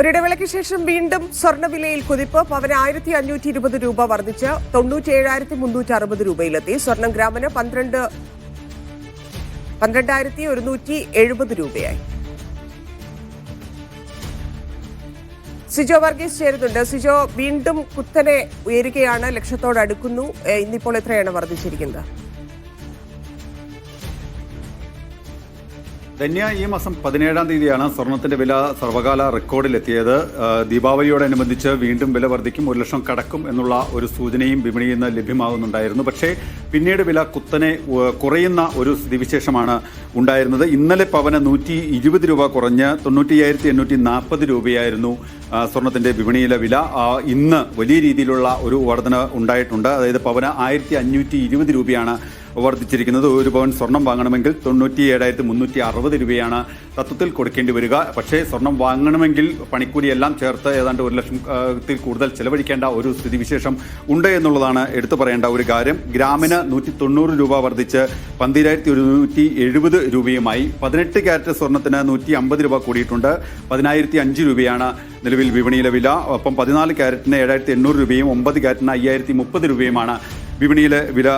ഒരിടവേളയ്ക്ക് ശേഷം വീണ്ടും സ്വർണവിലയിൽ കുതിപ്പ്. പവന് ആയിരത്തി അഞ്ഞൂറ്റി ഇരുപത് രൂപ വർദ്ധിച്ച് തൊണ്ണൂറ്റി ഏഴായിരത്തി മുന്നൂറ്റി അറുപത് രൂപയിലെത്തി. സ്വർണം ഗ്രാമിന് പന്ത്രണ്ട് പന്ത്രണ്ടായിരത്തി ഒരുന്നൂറ്റി എഴുപത് രൂപയായി. സിജോ വർഗീസ് ചേരുന്നുണ്ട്. സിജോ വീണ്ടും കുത്തനെ ഉയരുകയാണ്. ലക്ഷത്തോടടുക്കുന്നു ഇന്നിപ്പോൾ എത്രയാണ് വർദ്ധിച്ചിരിക്കുന്നത്? ധന്യ ഈ മാസം പതിനേഴാം തീയതിയാണ് സ്വർണത്തിന്റെ വില സർവകാല റെക്കോർഡിലെത്തിയത്. ദീപാവലിയോടനുബന്ധിച്ച് വീണ്ടും വില വർദ്ധിക്കും ഒരു ലക്ഷം കടക്കും എന്നുള്ള ഒരു സൂചനയും വിപണിയിൽ നിന്ന് ലഭ്യമാകുന്നുണ്ടായിരുന്നു. പക്ഷേ പിന്നീട് വില കുത്തനെ കുറയുന്ന ഒരു സ്ഥിതിവിശേഷമാണ് ഉണ്ടായിരുന്നത്. ഇന്നലെ പവന് നൂറ്റി ഇരുപത് രൂപ കുറഞ്ഞ് തൊണ്ണൂറ്റിയായിരത്തി എണ്ണൂറ്റി നാൽപ്പത് രൂപയായിരുന്നു സ്വർണത്തിന്റെ വിപണിയിലെ വില. ഇന്ന് വലിയ രീതിയിലുള്ള ഒരു വർധന ഉണ്ടായിട്ടുണ്ട്. അതായത് പവന് ആയിരത്തി അഞ്ഞൂറ്റി ഇരുപത് രൂപയാണ് വർദ്ധിച്ചിരിക്കുന്നത് ഒരു പവൻ സ്വർണം വാങ്ങണമെങ്കിൽ തൊണ്ണൂറ്റി ഏഴായിരത്തി മുന്നൂറ്റി അറുപത് രൂപയാണ് തത്വത്തിൽ കൊടുക്കേണ്ടി വരിക. പക്ഷേ സ്വർണം വാങ്ങണമെങ്കിൽ പണിക്കൂലിയെല്ലാം ചേർത്ത് ഏതാണ്ട് ഒരു ലക്ഷത്തിൽ കൂടുതൽ ചെലവഴിക്കേണ്ട ഒരു സ്ഥിതിവിശേഷം ഉണ്ട് എന്നുള്ളതാണ് എടുത്തു പറയേണ്ട ഒരു കാര്യം. ഗ്രാമിന് നൂറ്റി തൊണ്ണൂറ് രൂപ വർദ്ധിച്ച് പന്തിരായിരത്തി ഒരുന്നൂറ്റി എഴുപത് രൂപയുമായി പതിനെട്ട് ക്യാരറ്റ് സ്വർണത്തിന് നൂറ്റി അമ്പത് രൂപ കൂടിയിട്ടുണ്ട്. പതിനായിരത്തി അഞ്ച് രൂപയാണ് നിലവിൽ വിപണിയിലെ വില. ഒപ്പം പതിനാല് ക്യാരറ്റിന് ഏഴായിരത്തി എണ്ണൂറ് രൂപയും ഒമ്പത് ക്യാരറ്റിന് അയ്യായിരത്തി മുപ്പത് രൂപയുമാണ് വിപണിയിലെ വില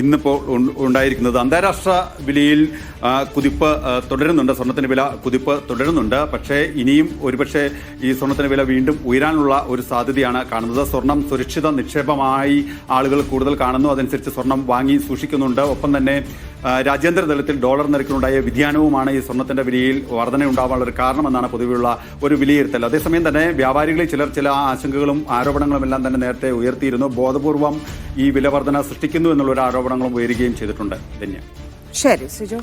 ഇന്നിപ്പോൾ ഉണ്ടായിരിക്കുന്നത് അന്താരാഷ്ട്ര വിലയിൽ കുതിപ്പ് തുടരുന്നുണ്ട്. സ്വർണത്തിന്റെ വില കുതിപ്പ് തുടരുന്നുണ്ട്. പക്ഷേ ഇനിയും ഒരുപക്ഷെ ഈ സ്വർണത്തിന്റെ വില വീണ്ടും ഉയരാനുള്ള ഒരു സാധ്യതയാണ് കാണുന്നത്. സ്വർണം സുരക്ഷിത നിക്ഷേപമായി ആളുകൾ കൂടുതൽ കാണുന്നു. അതനുസരിച്ച് സ്വർണം വാങ്ങി സൂക്ഷിക്കുന്നുണ്ട്. ഒപ്പം തന്നെ രാജ്യാന്തര തലത്തിൽ ഡോളർ നിരക്കിലുണ്ടായ വ്യതിയാനവുമാണ് ഈ സ്വർണത്തിന്റെ വിലയിൽ വർധന ഉണ്ടാവാനുള്ള ഒരു കാരണമെന്നാണ് പൊതുവെയുള്ള ഒരു വിലയിരുത്തൽ. അതേസമയം തന്നെ വ്യാപാരികളിൽ ചിലർ ചില ആശങ്കകളും ആരോപണങ്ങളും എല്ലാം തന്നെ നേരത്തെ ഉയർത്തിയിരുന്നു. ബോധപൂർവം ഈ വിലവർധന സൃഷ്ടിക്കുന്നു എന്നുള്ള ആരോപണങ്ങളും ഉയരുകയും ചെയ്തിട്ടുണ്ട്. ശരി സിജോ.